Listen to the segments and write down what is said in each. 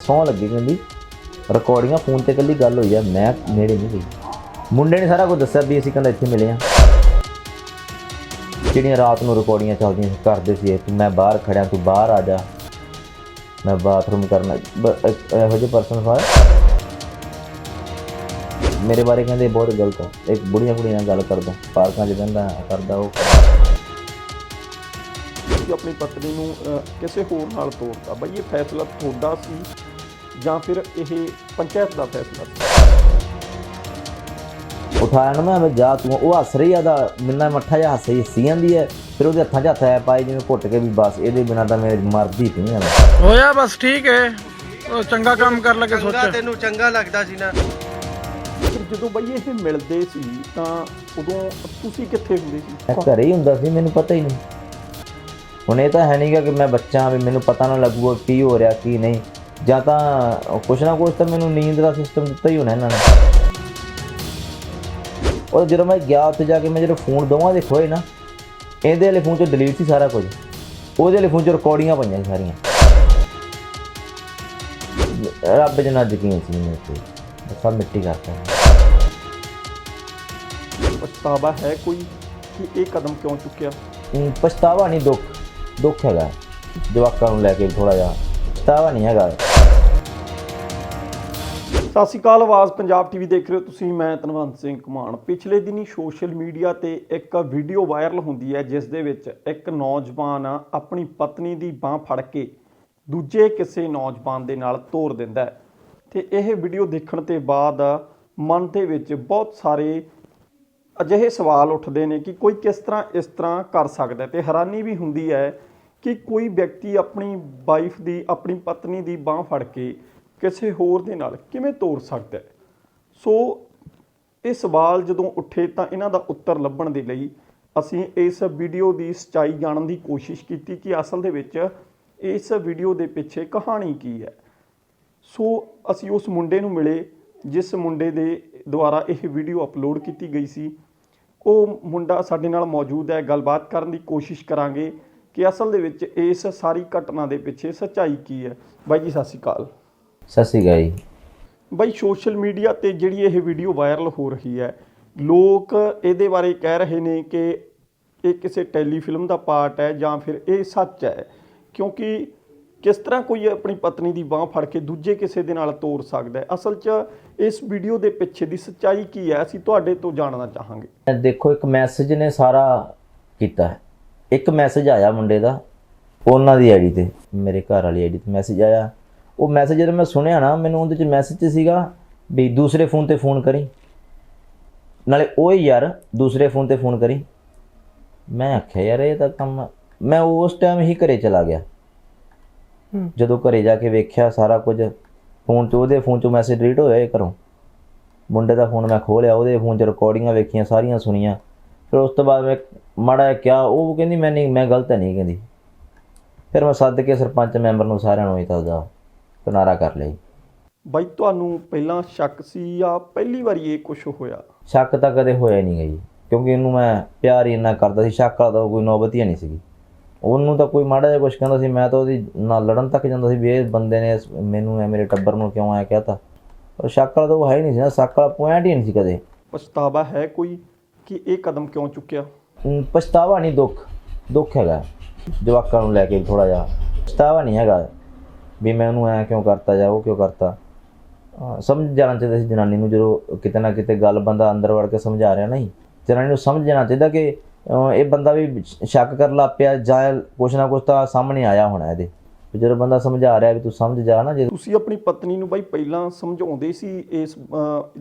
ਸੌਂ ਲੱਗੀ ਕਹਿੰਦੀ ਰਿਕਾਰਡਿੰਗਾਂ ਫੋਨ ਤੇ ਕੱਲੀ ਗੱਲ ਹੋਈ ਆ, ਮੈਂ ਨੇੜੇ ਨਹੀਂ ਗਈ ਮੁੰਡੇ ਨੇ ਸਾਰਾ ਕੁਝ ਦੱਸਿਆ ਵੀ ਅਸੀਂ ਕਹਿੰਦਾ ਇੱਥੇ ਮਿਲੇ ਆ। ਜਿਹੜੀਆਂ ਰਾਤ ਨੂੰ ਰਿਕਾਰਡਿੰਗਾਂ ਚੱਲਦੀਆਂ ਸੀ, ਕਰਦੇ ਸੀ ਤੂੰ ਮੈਂ ਬਾਹਰ ਖੜਿਆ, ਤੂੰ ਬਾਹਰ ਆ ਜਾ। ਮੈਂ ਬਾਥਰੂਮ ਕਰਨਾ ਇਹੋ ਜਿਹੇ ਪਰਸਨ ਹੋਇਆ ਮੇਰੇ ਬਾਰੇ ਕਹਿੰਦੇ ਬਹੁਤ ਗਲਤ ਆ। ਇੱਕ ਬੁੜੀਆਂ ਕੁੜੀਆਂ ਨਾਲ ਗੱਲ ਕਰਦਾ, ਪਾਰਕਾਂ 'ਚ ਬਹਿੰਦਾ, ਕਰਦਾ ਉਹ ਕਰਦਾ। ਆਪਣੀ ਪਤਨੀ ਨੂੰ ਕਿਸੇ ਹੋਰ ਨਾਲ ਤੋਰਤਾ। ਬਈ ਇਹ ਫੈਸਲਾ ਤੁਹਾਡਾ ਸੀ ਜਾਂ ਫਿਰ ਇਹ ਪੰਚਾਇਤ ਦਾ ਫੈਸਲਾ? ਨਾ ਮੈਂ ਮੈਂ ਜਾ ਤੂੰ ਉਹ ਹੱਸ ਰਹੀ ਆ ਦਾ ਮਿਲਣਾ ਮੱਠਾ ਜਿਹਾ ਹੱਸ ਰਹੀ ਸੀ ਜਾਂਦੀ ਹੈ ਫਿਰ ਉਹਦੇ ਹੱਥਾਂ 'ਚ ਹੱਥ ਆਇਆ ਪਾਈ ਜਿਵੇਂ ਘੁੱਟ ਕੇ ਵੀ ਬਸ ਇਹਦੇ ਬਿਨਾਂ ਤਾਂ ਮੈਂ ਮਰਦੀ ਪਈ ਆ ਹੋਇਆ ਬਸ ਠੀਕ ਹੈ ਉਹ ਚੰਗਾ ਕੰਮ ਕਰ ਲੱਗੇ ਚੰਗਾ ਸੋਚ ਤੈਨੂੰ ਚੰਗਾ ਲੱਗਦਾ ਸੀ ਨਾ। ਜਦੋਂ ਬਈ ਇਹ ਮਿਲਦੇ ਸੀ ਤਾਂ ਉਦੋਂ ਤੁਸੀਂ ਕਿੱਥੇ ਹੁੰਦੇ ਸੀ? ਘਰੇ ਹੀ ਹੁੰਦਾ ਸੀ ਮੈਨੂੰ ਪਤਾ ਹੀ ਨਹੀਂ। ਹੁਣ ਇਹ ਤਾਂ ਹੈ ਨਹੀਂਗਾ ਕਿ ਮੈਂ ਬੱਚਾ ਵੀ ਮੈਨੂੰ ਪਤਾ ਨਾ ਲੱਗੂਗਾ ਕੀ ਹੋ ਰਿਹਾ ਕੀ ਨਹੀਂ। ਜਾਂ ਤਾਂ ਕੁਛ ਨਾ ਕੁਛ ਤਾਂ ਮੈਨੂੰ ਨੀਂਦ ਦਾ ਸਿਸਟਮ ਦਿੱਤਾ ਹੀ ਹੋਣਾ ਇਹਨਾਂ ਨੇ। ਉਹ ਜਦੋਂ ਮੈਂ ਗਿਆ ਉੱਥੇ ਜਾ ਕੇ ਮੈਂ ਜਦੋਂ ਫੋਨ ਦੋਵਾਂ ਦੇ ਖੋਏ ਨਾ ਇਹਦੇ ਵਾਲੇ ਫੋਨ 'ਚ ਡਿਲੀਟ ਸੀ ਸਾਰਾ ਕੁਝ। ਉਹਦੇ ਵਾਲੇ ਫੋਨ 'ਚ ਰਿਕਾਰਡਿੰਗਾਂ ਪਈਆਂ ਸਾਰੀਆਂ। ਰੱਬ ਜਨਾ ਯਕੀਨ ਸੀ ਮੇਰੇ ਤੇ ਸਭ ਮਿੱਟੀ ਕਰਤਾ। ਪਛਤਾਵਾ ਹੈ ਕੋਈ ਕਿ ਇਹ ਕਦਮ ਕਿਉਂ ਚੁੱਕਿਆ? ਪਛਤਾਵਾ ਨਹੀਂ ਦੁੱਖ। ਦੁੱਖ ਹੈਗਾ। ਜਵਾਕਾਂ ਨੂੰ ਲੈ ਕੇ ਥੋੜਾ ਜਿਹਾ ਪਛਤਾਵਾ ਨਹੀਂ ਹੈਗਾ। ਸਤਿ ਸ਼੍ਰੀ ਅਕਾਲ, ਆਵਾਜ਼ ਪੰਜਾਬ ਟੀਵੀ ਦੇਖ ਰਹੇ ਹੋ ਤੁਸੀਂ, ਮੈਂ ਤਨਵੰਤ ਸਿੰਘ ਕੁਮਾਨ ਪਿਛਲੇ ਦਿਨੀ ਸੋਸ਼ਲ ਮੀਡੀਆ ਤੇ ਇੱਕ ਵੀਡੀਓ ਵਾਇਰਲ ਹੁੰਦੀ ਹੈ, ਜਿਸ ਦੇ ਵਿੱਚ ਇੱਕ ਨੌਜਵਾਨ ਆਪਣੀ ਪਤਨੀ ਦੀ ਬਾਹ ਫੜ ਕੇ ਦੂਜੇ ਕਿਸੇ ਨੌਜਵਾਨ ਦੇ ਨਾਲ ਤੋਰ ਦਿੰਦਾ ਹੈ। ਤੇ ਇਹ ਵੀਡੀਓ ਦੇਖਣ ਤੇ ਬਾਅਦ ਮਨ ਦੇ ਵਿੱਚ ਬਹੁਤ ਸਾਰੇ ਅਜਿਹੇ ਸਵਾਲ ਉੱਠਦੇ ਨੇ ਕਿ ਕੋਈ ਕਿਸ ਤਰ੍ਹਾਂ ਇਸ ਤਰ੍ਹਾਂ ਕਰ ਸਕਦਾ ਹੈ। ਤੇ ਹੈਰਾਨੀ ਵੀ ਹੁੰਦੀ ਹੈ ਕਿ ਕੋਈ ਵਿਅਕਤੀ ਆਪਣੀ ਵਾਈਫ ਦੀ, ਆਪਣੀ ਪਤਨੀ ਦੀ ਬਾਹ ਫੜ ਕੇ ਕਿਸੇ ਹੋਰ ਦੇ ਨਾਲ ਕਿਵੇਂ ਤੋੜ ਸਕਦਾ ਹੈ? ਸੋ ਇਹ ਸਵਾਲ ਜਦੋਂ ਉੱਠੇ ਤਾਂ ਇਹਨਾਂ ਦਾ ਉੱਤਰ ਲੱਭਣ ਦੇ ਲਈ ਅਸੀਂ ਇਸ ਵੀਡੀਓ ਦੀ ਸਚਾਈ ਜਾਣਨ ਦੀ ਕੋਸ਼ਿਸ਼ ਕੀਤੀ ਕਿ ਅਸਲ ਦੇ ਵਿੱਚ ਇਸ ਵੀਡੀਓ ਦੇ ਪਿੱਛੇ ਕਹਾਣੀ ਕੀ ਹੈ। ਸੋ ਅਸੀਂ ਉਸ ਮੁੰਡੇ ਨੂੰ ਮਿਲੇ ਜਿਸ ਮੁੰਡੇ ਦੇ ਦੁਆਰਾ ਇਹ ਵੀਡੀਓ ਅਪਲੋਡ ਕੀਤੀ ਗਈ ਸੀ। ਉਹ ਮੁੰਡਾ ਸਾਡੇ ਨਾਲ ਮੌਜੂਦ ਹੈ। ਗੱਲਬਾਤ ਕਰਨ ਦੀ ਕੋਸ਼ਿਸ਼ ਕਰਾਂਗੇ ਕਿ ਅਸਲ ਦੇ ਵਿੱਚ ਇਸ ਸਾਰੀ ਘਟਨਾ ਦੇ ਪਿੱਛੇ ਸੱਚਾਈ ਕੀ ਹੈ। ਬਾਈ ਜੀ, ਸਤਿ ਸ਼੍ਰੀ ਅਕਾਲ। ਸਤਿ ਸ਼੍ਰੀ ਅਕਾਲ ਜੀ। ਬਾਈ ਸੋਸ਼ਲ ਮੀਡੀਆ ਤੇ ਜਿਹੜੀ ਇਹ ਵੀਡੀਓ ਵਾਇਰਲ ਹੋ ਰਹੀ ਹੈ ਲੋਕ ਇਹਦੇ ਬਾਰੇ ਕਹਿ ਰਹੇ ਨੇ ਕਿ ਇਹ ਕਿਸੇ ਟੈਲੀਫਿਲਮ ਦਾ ਪਾਰਟ ਹੈ ਜਾਂ ਫਿਰ ਇਹ ਸੱਚ ਹੈ ਕਿਉਂਕਿ ਕਿਸ ਤਰ੍ਹਾਂ ਕੋਈ ਆਪਣੀ ਪਤਨੀ ਦੀ ਬਾਹ ਫੜ ਕੇ ਦੂਜੇ ਕਿਸੇ ਦੇ ਨਾਲ ਤੋਰ ਸਕਦਾ ਹੈ? ਅਸਲ 'ਚ ਇਸ ਵੀਡੀਓ ਦੇ ਪਿੱਛੇ ਦੀ ਸੱਚਾਈ ਕੀ ਹੈ? ਅਸੀਂ ਤੁਹਾਡੇ ਤੋਂ ਜਾਣਨਾ ਚਾਹਾਂਗੇ। ਦੇਖੋ ਇੱਕ ਮੈਸੇਜ ਨੇ ਸਾਰਾ ਕੀਤਾ। ਇੱਕ ਮੈਸੇਜ ਆਇਆ ਮੁੰਡੇ ਦਾ ਉਹਨਾਂ ਦੀ ਆਈਡੀ ਤੇ ਮੇਰੇ ਘਰ ਵਾਲੀ ਆਈਡੀ ਤੇ ਮੈਸੇਜ ਆਇਆ। ਉਹ ਮੈਸੇਜ ਜਦੋਂ ਮੈਂ ਸੁਣਿਆ ਨਾ ਮੈਨੂੰ ਉਹਦੇ ਚ ਮੈਸੇਜ ਚ ਸੀਗਾ ਵੀ ਦੂਸਰੇ ਫੋਨ ਤੇ ਫੋਨ ਕਰੀ। ਨਾਲੇ ਉਹ ਯਾਰ ਦੂਸਰੇ ਫੋਨ ਤੇ ਫੋਨ ਕਰੀ। ਮੈਂ ਆਖਿਆ ਯਾਰ ਇਹ ਤਾਂ ਕੰਮ ਮੈਂ ਉਸ ਟਾਈਮ ਹੀ ਘਰੇ ਚਲਾ ਗਿਆ। ਜਦੋਂ ਘਰੇ ਜਾ ਕੇ ਵੇਖਿਆ ਸਾਰਾ ਕੁਝ ਫੋਨ 'ਚ ਉਹਦੇ ਫੋਨ 'ਚੋਂ ਮੈਸੇਜ ਡਿਲੀਟ ਹੋਇਆ ਇਹ ਘਰੋਂ। ਮੁੰਡੇ ਦਾ ਫੋਨ ਮੈਂ ਖੋਲਿਆ ਉਹਦੇ ਫੋਨ 'ਚ ਰਿਕਾਰਡਿੰਗਾਂ ਵੇਖੀਆਂ ਸਾਰੀਆਂ ਸੁਣੀਆਂ। ਫਿਰ ਉਸ ਤੋਂ ਬਾਅਦ ਮੈਂ ਮਾੜਾ ਕਿਹਾ ਉਹ ਕਹਿੰਦੀ ਮੈਂ ਨਹੀਂ ਮੈਂ ਗਲਤ ਨਹੀਂ ਕਹਿੰਦੀ। ਫਿਰ ਮੈਂ ਸੱਦ ਕੇ ਸਰਪੰਚ ਮੈਂਬਰ ਨੂੰ ਸਾਰਿਆਂ ਨੂੰ ਇਹ ਦੱਸਦਾ। ਕਿਨਾਰਾ ਕਰ ਲਈ। ਬਾਈ ਤੁਹਾਨੂੰ ਪਹਿਲਾਂ ਸ਼ੱਕ ਸੀ ਜਾਂ ਪਹਿਲੀ ਵਾਰੀ ਇਹ ਕੁਝ ਹੋਇਆ? ਸ਼ੱਕ ਤਾਂ ਕਦੇ ਹੋਇਆ ਨਹੀਂ ਗਈ ਕਿਉਂਕਿ ਇਹਨੂੰ ਮੈਂ ਪਿਆਰ ਹੀ ਇੰਨਾ ਕਰਦਾ ਸੀ ਸ਼ੱਕ ਦਾ ਕੋਈ ਨੌਬਤ ਹੀ ਨਹੀਂ ਸੀਗੀ। ਉਹਨੂੰ ਤਾਂ ਕੋਈ ਮਾੜਾ ਜਿਹਾ ਕੁਝ ਕਹਿੰਦਾ ਸੀ ਮੈਂ ਤਾਂ ਉਹਦੀ ਨਾਲ ਲੜਨ ਤੱਕ ਜਾਂਦਾ ਸੀ ਵੀ ਇਹ ਬੰਦੇ ਨੇ ਮੈਨੂੰ ਐ ਮੇਰੇ ਟੱਬਰ ਨੂੰ ਕਿਉਂ ਐ ਕਹਤਾ। ਪਰ ਸ਼ੱਕ ਤਾਂ ਉਹ ਹੈ ਹੀ ਨਹੀਂ ਸੀ ਨਾ ਸ਼ੱਕ ਵਾਲਾ ਪੁਆਇੰਟ ਹੀ ਨਹੀਂ ਸੀ ਕਦੇ। ਪਛਤਾਵਾ ਹੈ ਕੋਈ ਕਿ ਇਹ ਕਦਮ ਕਿਉਂ ਚੁੱਕਿਆ? ਪਛਤਾਵਾ ਨਹੀਂ ਦੁੱਖ। ਦੁੱਖ ਹੈਗਾ। ਜਵਾਕਾਂ ਨੂੰ ਲੈ ਕੇ ਥੋੜਾ ਜਿਹਾ। ਪਛਤਾਵਾ ਨਹੀਂ ਹੈਗਾ। ਵੀ ਮੈਂ ਉਹਨੂੰ ਐ ਕਿਉਂ ਕਰਤਾ ਜਾਂ ਉਹ ਕਿਉਂ ਕਰਤਾ। ਸਮਝ ਜਾਣਾ ਚਾਹੀਦਾ ਸੀ ਜਨਾਨੀ ਨੂੰ ਜਦੋਂ ਕਿਤੇ ਨਾ ਕਿਤੇ ਗੱਲ ਬੰਦਾ ਅੰਦਰ ਵੜ ਕੇ ਸਮਝਾ ਰਿਹਾ ਨਹੀਂ। ਜਨਾਨੀ ਨੂੰ ਸਮਝ ਜਾਣਾ ਚਾਹੀਦਾ ਕਿ ਇਹ ਬੰਦਾ ਵੀ ਸ਼ੱਕ ਕਰ ਲੱਗ ਪਿਆ ਜਾਂ ਕੁਛ ਨਾ ਕੁਛ ਤਾਂ ਸਾਹਮਣੇ ਆਇਆ ਹੋਣਾ ਇਹਦੇ। ਜਦੋਂ ਬੰਦਾ ਸਮਝਾ ਰਿਹਾ ਵੀ ਤੂੰ ਸਮਝ ਜਾ ਨਾ ਜੇ ਤੁਸੀਂ ਆਪਣੀ ਪਤਨੀ ਨੂੰ ਬਾਈ ਪਹਿਲਾਂ ਸਮਝਾਉਂਦੇ ਸੀ ਇਸ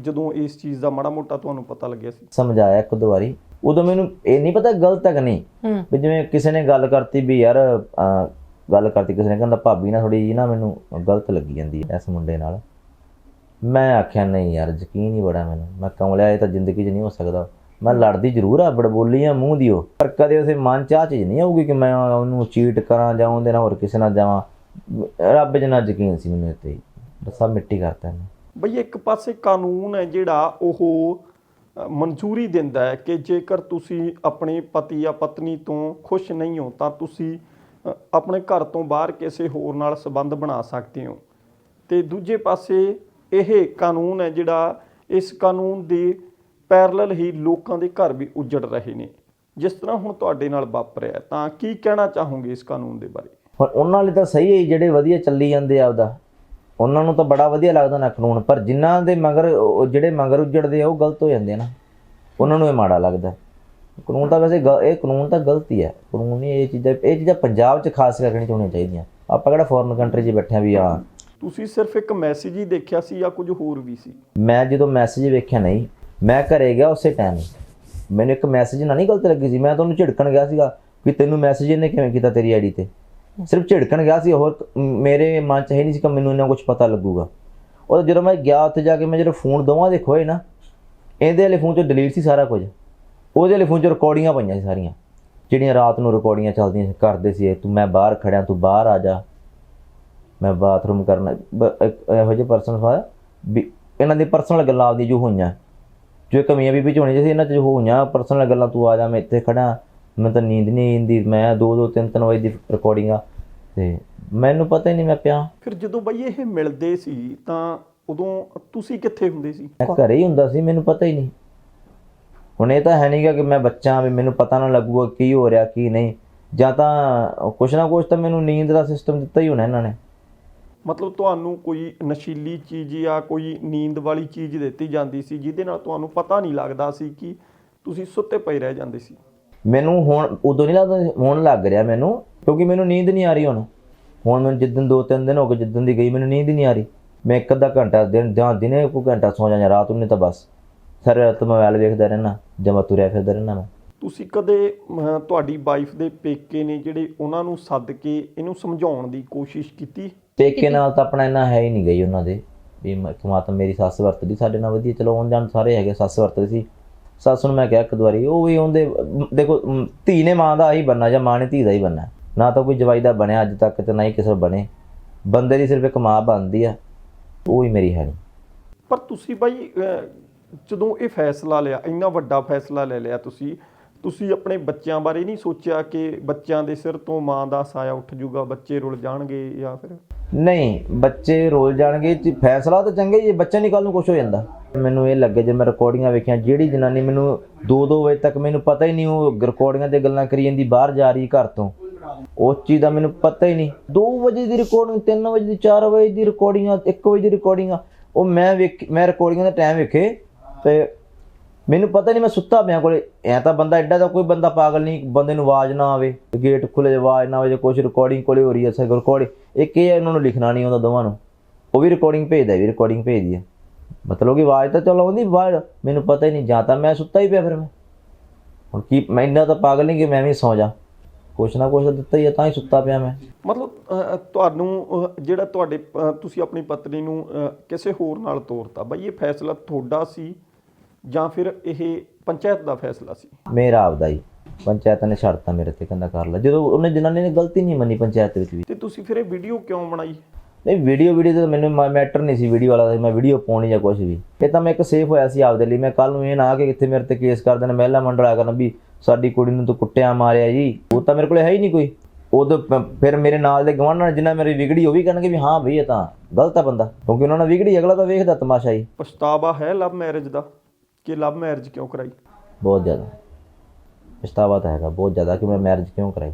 ਜਦੋਂ ਇਸ ਚੀਜ਼ ਦਾ ਮਾੜਾ ਮੋਟਾ ਤੁਹਾਨੂੰ ਪਤਾ ਲੱਗਿਆ ਸੀ? ਸਮਝਾਇਆ ਇੱਕ ਦੋ ਵਾਰੀ। ਉਦੋਂ ਮੈਨੂੰ ਇਹ ਨਹੀਂ ਪਤਾ ਗਲਤ ਹੈ ਕਿ ਨਹੀਂ। ਵੀ ਜਿਵੇਂ ਕਿਸੇ ਨੇ ਗੱਲ ਕਰਤੀ ਵੀ ਯਾਰ ਗੱਲ ਕਰਤੀ, ਕਿਸੇ ਨੇ ਕਹਿੰਦਾ ਭਾਬੀ ਨਾ ਥੋੜੀ ਜੀ ਨਾ ਮੈਨੂੰ ਗਲਤ ਲੱਗੀ ਜਾਂਦੀ ਹੈ ਇਸ ਮੁੰਡੇ ਨਾਲ। ਮੈਂ ਆਖਿਆ, ਨਹੀਂ ਯਾਰ, ਯਕੀਨ ਹੀ ਬੜਾ ਮੈਨੂੰ। ਮੈਂ ਕਮਲਿਆ, ਇਹ ਤਾਂ ਜ਼ਿੰਦਗੀ 'ਚ ਨਹੀਂ ਹੋ ਸਕਦਾ। ਮੈਂ ਲੜਦੀ ਜ਼ਰੂਰ ਆ ਬੜਬੋਲੀ ਆ ਮੂੰਹ ਦੀ ਉਹ। ਪਰ ਕਦੇ ਉਸੇ ਮਨ 'ਚ ਆ ਚੀਜ਼ ਨਹੀਂ ਆਊਗੀ ਕਿ ਮੈਂ ਉਹਨੂੰ ਚੀਟ ਕਰਾਂ ਜਾਂ ਉਹਦੇ ਨਾਲ ਹੋਰ ਕਿਸੇ ਨਾਲ ਜਾਵਾਂ। ਰੱਬ ਜਨਾ ਯਕੀਨ ਸੀ ਮੈਨੂੰ ਇੱਥੇ ਸਭ ਮਿੱਟੀ ਕਰਤਾ ਇਹਨੇ। ਬਈ ਇੱਕ ਪਾਸੇ ਕਾਨੂੰਨ ਹੈ ਜਿਹੜਾ ਉਹ ਮਨਜ਼ੂਰੀ ਦਿੰਦਾ ਹੈ ਕਿ ਜੇਕਰ ਤੁਸੀਂ ਆਪਣੇ ਪਤੀ ਜਾਂ ਪਤਨੀ ਤੋਂ ਖੁਸ਼ ਨਹੀਂ ਹੋ, ਤਾਂ ਤੁਸੀਂ ਆਪਣੇ ਘਰ ਤੋਂ ਬਾਹਰ ਕਿਸੇ ਹੋਰ ਨਾਲ ਸੰਬੰਧ ਬਣਾ ਸਕਦੇ ਹੋ। ਤੇ ਦੂਜੇ ਪਾਸੇ ਇਹ ਕਾਨੂੰਨ ਹੈ ਜਿਹੜਾ ਇਸ ਕਾਨੂੰਨ ਦੇ ਪੈਰਲਲ ਹੀ ਲੋਕਾਂ ਦੇ ਘਰ ਵੀ ਉਜੜ ਰਹੇ ਨੇ। ਜਿਸ ਤਰ੍ਹਾਂ ਹੁਣ ਤੁਹਾਡੇ ਨਾਲ ਵਾਪਰਿਆ ਤਾਂ ਕੀ ਕਹਿਣਾ ਚਾਹੋਗੇ ਇਸ ਕਾਨੂੰਨ ਦੇ ਬਾਰੇ? ਹੁਣ ਉਹਨਾਂ ਲਈ ਤਾਂ ਸਹੀ ਹੈ ਜਿਹੜੇ ਵਧੀਆ ਚੱਲੀ ਜਾਂਦੇ ਆ ਆਪਦਾ। ਉਹਨਾਂ ਨੂੰ ਤਾਂ ਬੜਾ ਵਧੀਆ ਲੱਗਦਾ ਨਾ ਕਾਨੂੰਨ, ਪਰ ਜਿਨ੍ਹਾਂ ਦੇ ਮਗਰ ਜਿਹੜੇ ਮਗਰ ਉੱਜੜਦੇ ਆ, ਉਹ ਗਲਤ ਹੋ ਜਾਂਦੇ ਆ ਨਾ। ਉਹਨਾਂ ਨੂੰ ਇਹ ਮਾੜਾ ਲੱਗਦਾ। ਕਾਨੂੰਨ ਤਾਂ ਵੈਸੇ ਇਹ ਕਾਨੂੰਨ ਤਾਂ ਗਲਤ ਹੀ ਹੈ। ਕਾਨੂੰਨ ਨਹੀਂ ਇਹ ਚੀਜ਼ਾਂ ਇਹ ਚੀਜ਼ਾਂ ਪੰਜਾਬ 'ਚ ਖਾਸ ਕਰਕੇ ਨਹੀਂ ਹੋਣੀਆਂ ਚਾਹੀਦੀਆਂ। ਆਪਾਂ ਕਿਹੜਾ ਫੋਰਨ ਕੰਟਰੀ 'ਚ ਬੈਠੇ ਆ ਵੀ ਆ ਤੁਸੀਂ ਸਿਰਫ ਇੱਕ ਮੈਸੇਜ ਹੀ ਦੇਖਿਆ ਸੀ ਜਾਂ ਕੁਝ ਹੋਰ ਵੀ ਸੀ? ਮੈਂ ਜਦੋਂ ਮੈਸੇਜ ਵੇਖਿਆ ਨਹੀਂ ਮੈਂ ਘਰੇ ਗਿਆ ਉਸੇ ਟਾਈਮ ਮੈਨੂੰ ਇੱਕ ਮੈਸੇਜ ਨਾ ਨਹੀਂ ਗਲਤ ਲੱਗੀ ਸੀ। ਮੈਂ ਤੁਹਾਨੂੰ ਝਿੜਕਣ ਗਿਆ ਸੀਗਾ ਕਿ ਤੈਨੂੰ ਮੈਸੇਜ ਇਹਨੇ ਕਿਵੇਂ ਕੀਤਾ ਤੇਰੀ ਆਈਡੀ ਤੇ? ਸਿਰਫ ਝਿੜਕਣ ਗਿਆ ਸੀ। ਹੋਰ ਮੇਰੇ ਮਨ ਚ ਹੈ ਨਹੀਂ ਸੀ ਕਿ ਮੈਨੂੰ ਇਹਨਾਂ ਕੁਝ ਪਤਾ ਲੱਗੂਗਾ। ਉਹ ਜਦੋਂ ਮੈਂ ਗਿਆ ਉੱਥੇ ਜਾ ਕੇ ਮੈਂ ਜਦੋਂ ਫੋਨ ਦੋਵਾਂ ਦੇ ਖੋਏ ਨਾ ਇਹਦੇ ਵਾਲੇ ਫੋਨ 'ਚ ਡਿਲੀਟ ਸੀ ਸਾਰਾ ਕੁਝ। ਉਹਦੇ ਵਾਲੇ ਫੋਨ 'ਚ ਰਿਕਾਰਡਿੰਗਾਂ ਪਈਆਂ ਸੀ ਸਾਰੀਆਂ। ਜਿਹੜੀਆਂ ਰਾਤ ਨੂੰ ਰਿਕਾਰਡਿੰਗਾਂ ਚੱਲਦੀਆਂ ਸੀ ਕਰਦੇ ਸੀ ਤੂੰ ਮੈਂ ਬਾਹਰ ਖੜਿਆ ਤੂੰ ਬਾਹਰ ਆ ਜਾ। ਮੈਂ ਬਾਥਰੂਮ ਕਰਨਾ ਇਹੋ ਜਿਹੇ ਪਰਸਨ ਵੀ ਇਹਨਾਂ ਦੀ ਪਰਸਨਲ ਗੱਲਾਂ ਆਪਦੀ ਜੋ ਹੋਈਆਂ। ਜੋ ਕਮੀਆਂ ਵੀ ਵਿੱਚ ਹੋਣੀਆਂ ਸੀ ਇਹਨਾਂ 'ਚ ਹੋਈਆਂ ਪਰਸਨਲ ਗੱਲਾਂ ਤੂੰ ਆ ਜਾ ਮੈਂ ਇੱਥੇ ਖੜਾ ਮੈਨੂੰ ਤਾਂ ਨੀਂਦ ਨਹੀਂ ਆਉਂਦੀ ਮੈਂ ਦੋ ਦੋ ਤਿੰਨ ਤਿੰਨ ਵਜੇ ਦੀ ਰਿਕਾਰਡਿੰਗ ਆ। ਤੇ ਮੈਨੂੰ ਪਤਾ ਹੀ ਨਹੀਂ ਮੈਂ ਪਿਆ। ਫਿਰ ਜਦੋਂ ਬਈ ਇਹ ਮਿਲਦੇ ਸੀ ਤਾਂ ਉਦੋਂ ਤੁਸੀਂ ਕਿੱਥੇ ਹੁੰਦੇ ਸੀ? ਮੈਂ ਘਰੇ ਹੀ ਹੁੰਦਾ ਸੀ ਮੈਨੂੰ ਪਤਾ ਹੀ ਨਹੀਂ ਹੁਣ ਇਹ ਤਾਂ ਹੈ ਨਹੀਂਗਾ ਕਿ ਮੈਂ ਬੱਚਾ ਵੀ ਮੈਨੂੰ ਪਤਾ ਨਾ ਲੱਗੂਗਾ ਕੀ ਹੋ ਰਿਹਾ ਕੀ ਨਹੀਂ। ਜਾਂ ਤਾਂ ਕੁਛ ਨਾ ਕੁਛ ਤਾਂ ਮੈਨੂੰ ਨੀਂਦ ਦਾ ਸਿਸਟਮ ਦਿੱਤਾ ਹੀ ਹੋਣਾ ਇਹਨਾਂ ਨੇ। ਮਤਲਬ ਤੁਹਾਨੂੰ ਕੋਈ ਨਸ਼ੀਲੀ ਚੀਜ਼ ਜਾਂ ਕੋਈ ਨੀਂਦ ਵਾਲੀ ਚੀਜ਼ ਦਿੱਤੀ ਜਾਂਦੀ ਸੀ ਜਿਹਦੇ ਨਾਲ ਤੁਹਾਨੂੰ ਪਤਾ ਨਹੀਂ ਲੱਗਦਾ ਸੀ ਕਿ ਤੁਸੀਂ ਸੁੱਤੇ ਪਏ ਰਹਿ ਜਾਂਦੇ ਸੀ? ਮੈਨੂੰ ਹੁਣ ਉਦੋਂ ਨਹੀਂ ਲੱਗਦਾ ਹੁਣ ਲੱਗ ਰਿਹਾ ਮੈਨੂੰ ਕਿਉਂਕਿ ਮੈਨੂੰ ਨੀਂਦ ਨਹੀਂ ਆ ਰਹੀ ਹੁਣ। ਹੁਣ ਮੈਨੂੰ ਜਿੱਦਨ ਦੋ ਤਿੰਨ ਦਿਨ ਹੋ ਗਏ ਜਿੱਦਨ ਦੀ ਗਈ ਮੈਨੂੰ ਨੀਂਦ ਨਹੀਂ ਆ ਰਹੀ। ਮੈਂ ਇੱਕ ਅੱਧਾ ਘੰਟਾ ਦਿਨ ਜਾਂ ਦਿਨੇ ਕੋਈ ਘੰਟਾ ਸੌ ਜਾਂ ਰਾਤ ਨੂੰ ਨਹੀਂ ਤਾਂ ਬਸ। ਸਾਰੀ ਰਾਤ ਮੋਬਾਈਲ ਵੇਖਦਾ ਰਹਿਣਾ ਜਮਾ ਤੁਰਿਆ ਫਿਰਦਾ ਰਹਿਣਾ ਮੈਂ। ਤੁਸੀਂ ਕਦੇ ਤੁਹਾਡੀ ਵਾਈਫ ਦੇ ਪੇਕੇ ਨੇ ਜਿਹੜੇ ਉਹਨਾਂ ਨੂੰ ਸੱਦ ਕੇ ਇਹਨੂੰ ਸਮਝਾਉਣ ਦੀ ਕੋਸ਼ਿਸ਼ ਕੀਤੀ? ਪੇਕੇ ਨਾਲ ਤਾਂ ਆਪਣਾ ਇੰਨਾ ਹੈ ਹੀ ਨਹੀਂ ਗਈ ਉਹਨਾਂ ਦੇ ਵੀ ਮ- ਇੱਕ ਮਾਤਾ ਮੇਰੀ ਸੱਸ ਵਰਤਦੀ ਸਾਡੇ ਨਾਲ ਵਧੀਆ ਚਲੋ ਆਉਣ ਜਾਣ ਸਾਰੇ ਹੈਗੇ ਸੱਸ ਵਰਤਦੀ ਸੀ। ਸੱਸ ਨੂੰ ਮੈਂ ਕਿਹਾ ਇੱਕ ਦੋ ਵਾਰੀ ਉਹ ਵੀ ਉਹਦੇ ਅਮ, ਦੇਖੋ ਅਮ, ਧੀ ਨੇ ਮਾਂ ਦਾ ਹੀ ਬੰਨਾ ਜਾਂ ਮਾਂ ਨੇ ਧੀ ਦਾ ਹੀ ਬੰਨਾ ਨਾ ਤਾਂ ਕੋਈ ਜਵਾਈ ਦਾ ਬਣਿਆ ਅੱਜ ਤੱਕ ਤੇ ਨਾ ਹੀ ਕਿਸੇ ਦਾ ਬਣੇ। ਬੰਦੇ ਦੀ ਸਿਰਫ ਇੱਕ ਮਾਂ ਬਣਦੀ ਆ ਉਹ ਹੀ ਮੇਰੀ ਹੈ ਨਹੀਂ ਪਰ ਤੁਸੀਂ ਬਾਈ ਅਹ, ਜਦੋਂ ਇਹ ਫੈਸਲਾ ਲਿਆ, ਇੰਨਾ ਵੱਡਾ ਫੈਸਲਾ ਲੈ ਲਿਆ ਤੁਸੀਂ ਤੁਸੀਂ ਆਪਣੇ ਬੱਚਿਆਂ ਬਾਰੇ ਨਹੀਂ ਸੋਚਿਆ ਕਿ ਬੱਚਿਆਂ ਦੇ ਸਿਰ ਤੋਂ ਮਾਂ ਦਾ ਸਾਇਆ ਉੱਠ ਜਾਊਗਾ, ਬੱਚੇ ਰੁਲ ਜਾਣਗੇ ਜਾਂ ਫਿਰ? ਨਹੀਂ, ਬੱਚੇ ਰੋਲ ਜਾਣਗੇ, ਜੀ ਫੈਸਲਾ ਤਾਂ ਚੰਗਾ ਹੀ ਹੈ ਬੱਚਾ ਨਹੀਂ ਕੱਲ ਨੂੰ ਕੁਝ ਹੋ ਜਾਂਦਾ। ਮੈਨੂੰ ਇਹ ਲੱਗੇ ਜੇ ਮੈਂ ਰਿਕਾਰਡਿੰਗਾਂ ਵੇਖੀਆਂ, ਜਿਹੜੀ ਜਨਾਨੀ ਮੈਨੂੰ 2-2 ਵਜੇ ਤੱਕ ਮੈਨੂੰ ਪਤਾ ਹੀ ਨਹੀਂ, ਉਹ ਰਿਕਾਰਡਿੰਗਾਂ ਤੇ ਗੱਲਾਂ ਕਰੀ ਜਾਂਦੀ ਬਾਹਰ ਜਾ ਰਹੀ ਘਰ ਤੋਂ। ਉਸ ਚੀਜ਼ ਦਾ ਮੈਨੂੰ ਪਤਾ ਹੀ ਨਹੀਂ। 2 ਵਜੇ ਦੀ ਰਿਕਾਰਡਿੰਗ 3 ਵਜੇ ਦੀ 4 ਵਜੇ ਦੀ ਰਿਕਾਰਡਿੰਗ 1 ਵਜੇ ਦੀ ਰਿਕਾਰਡਿੰਗ ਉਹ ਮੈਂ ਵੇਖ, ਮੈਂ ਰਿਕਾਰਡਿੰਗਾਂ ਦਾ ਟਾਈਮ ਵੇਖੇ ਤੇ ਮੈਨੂੰ ਪਤਾ ਨਹੀਂ ਮੈਂ ਸੁੱਤਾ ਪਿਆ, ਕੋਲੇ ਐ ਤਾਂ ਬੰਦਾ ਐਡਾ ਦਾ ਕੋਈ ਬੰਦਾ ਪਾਗਲ ਨਹੀਂ, ਬੰਦੇ ਨੂੰ ਆਵਾਜ਼ ਨਾ ਆਵੇ ਗੇਟ ਖੁੱਲੇ ਆਵਾਜ਼ ਨਾ ਆਵੇ, ਜੇ ਕੁਛ ਰਿਕਾਰਡਿੰਗ ਕੋਲੇ ਹੋ ਰਹੀ ਹੈ ਸਰ ਰਿਕਾਰਡਿੰਗ ਇੱਕ ਇਹ ਹੈ ਨੂੰ ਲਿਖਣਾ ਨਹੀਂ ਆਉਂਦਾ ਦੋਵਾਂ ਨੂੰ, ਉਹ ਵੀ ਰਿਕਾਰਡਿੰਗ ਭੇਜਦਾ ਵੀ ਰਿਕਾਰਡਿੰਗ ਭੇਜਦੀ ਹੈ। ਮਤਲਬ ਕਿ ਆਵਾਜ਼ ਤਾਂ ਚਲੋ ਆਉਂਦੀ ਆਵਾਜ਼ ਮੈਨੂੰ ਪਤਾ ਹੀ ਨਹੀਂ, ਜਾਂ ਤਾਂ ਮੈਂ ਸੁੱਤਾ ਹੀ ਪਿਆ ਫਿਰ ਮੈਂ। ਹੁਣ ਕੀ, ਮੈਂ ਇੰਨਾ ਤਾਂ ਪਾਗਲ ਨਹੀਂ ਕਿ ਮੈਂ ਵੀ ਸੌ ਜਾ। ਕੁਛ ਨਾ ਕੁਛ ਦਿੱਤਾ ਹੀ ਹੈ, ਤਾਂ ਹੀ ਸੁੱਤਾ ਪਿਆ ਮੈਂ। ਮਤਲਬ ਤੁਹਾਨੂੰ ਜਿਹੜਾ ਤੁਹਾਡੇ ਤੁਸੀਂ ਆਪਣੀ ਪਤਨੀ ਨੂੰ ਕਿਸੇ ਹੋਰ ਨਾਲ ਤੋਰਤਾ, ਬਈ ਇਹ ਫੈਸਲਾ ਤੁਹਾਡਾ ਸੀ ਜਾਂ ਫਿਰ ਇਹ ਪੰਚਾਇਤ ਦਾ ਫੈਸਲਾ ਸੀ? ਮੇਰਾ ਆਪਦਾ ਹੀ। ਪੰਚਾਇਤ ਨੇ ਛੱਡਤਾ ਮੇਰੇ ਤੇ ਕਹਿੰਦਾ ਕਰ ਲੈ। ਜਦੋਂ ਉਹਨੇ ਜਨਾਨੀ ਨੇ ਗਲਤੀ ਨਹੀਂ ਮੰਨੀ ਪੰਚਾਇਤ ਵਿੱਚ ਵੀ। ਤੇ ਤੁਸੀਂ ਫਿਰ ਇਹ ਵੀਡੀਓ ਕਿਉਂ ਬਣਾਈ? ਨਹੀਂ ਵੀਡੀਓ ਵੀਡੀਓ ਤਾਂ ਮੈਨੂੰ ਮੈਟਰ ਨਹੀਂ ਸੀ ਵੀਡੀਓ ਵਾਲਾ ਮੈਂ ਵੀਡੀਓ ਪਾਉਣੀ ਜਾਂ ਕੁਝ ਵੀ। ਇਹ ਤਾਂ ਮੈਂ ਇੱਕ ਸੇਫ ਹੋਇਆ ਸੀ ਆਪਦੇ ਲਈ। ਮੈਂ ਕੱਲ ਨੂੰ ਇਹ ਨਾ ਕਿ ਕਿੱਥੇ ਮੇਰੇ ਤੇ ਕੇਸ ਕਰ ਦੇਣ। ਮਹਿਲਾ ਮੰਡਲ ਆ ਕਰਨ ਵੀ ਸਾਡੀ ਕੁੜੀ ਨੂੰ ਤੂੰ ਕੁੱਟਿਆ ਮਾਰਿਆ ਜੀ। ਉਹ ਤਾਂ ਮੇਰੇ ਕੋਲ ਹੈ ਹੀ ਨਹੀਂ ਕੋਈ। ਉਦੋਂ ਫਿਰ ਮੇਰੇ ਨਾਲ ਦੇ ਗਵਾਂਢਣ ਜਿਨ੍ਹਾਂ ਮੇਰੀ ਵਿਗੜੀ ਉਹ ਵੀ ਕਹਿਣਗੇ ਵੀ ਹਾਂ ਭਈ ਇਹ ਤਾਂ ਗਲਤ ਆ ਬੰਦਾ। ਕਿਉਂਕਿ ਉਹਨਾਂ ਨੇ ਵਿਗੜੀ ਅਗਲਾ ਤਾਂ ਵੇਖਦਾ ਤਮਾਸ਼ਾ ਹੀ। ਪਛਤਾਵਾ ਹੈ ਲਵ ਮੈਰਿਜ ਦਾ? ਕਿ ਲਵ ਮੈਰਿਜ ਕਿਉਂ ਕਰਾਈ? ਬਹੁਤ ਜ਼ਿਆਦਾ। ਪਛਤਾਵਾ ਤਾਂ ਹੈਗਾ ਬਹੁਤ ਜ਼ਿਆਦਾ ਕਿ ਮੈਂ ਮੈਰਿਜ ਕਿਉਂ ਕਰਾਈ?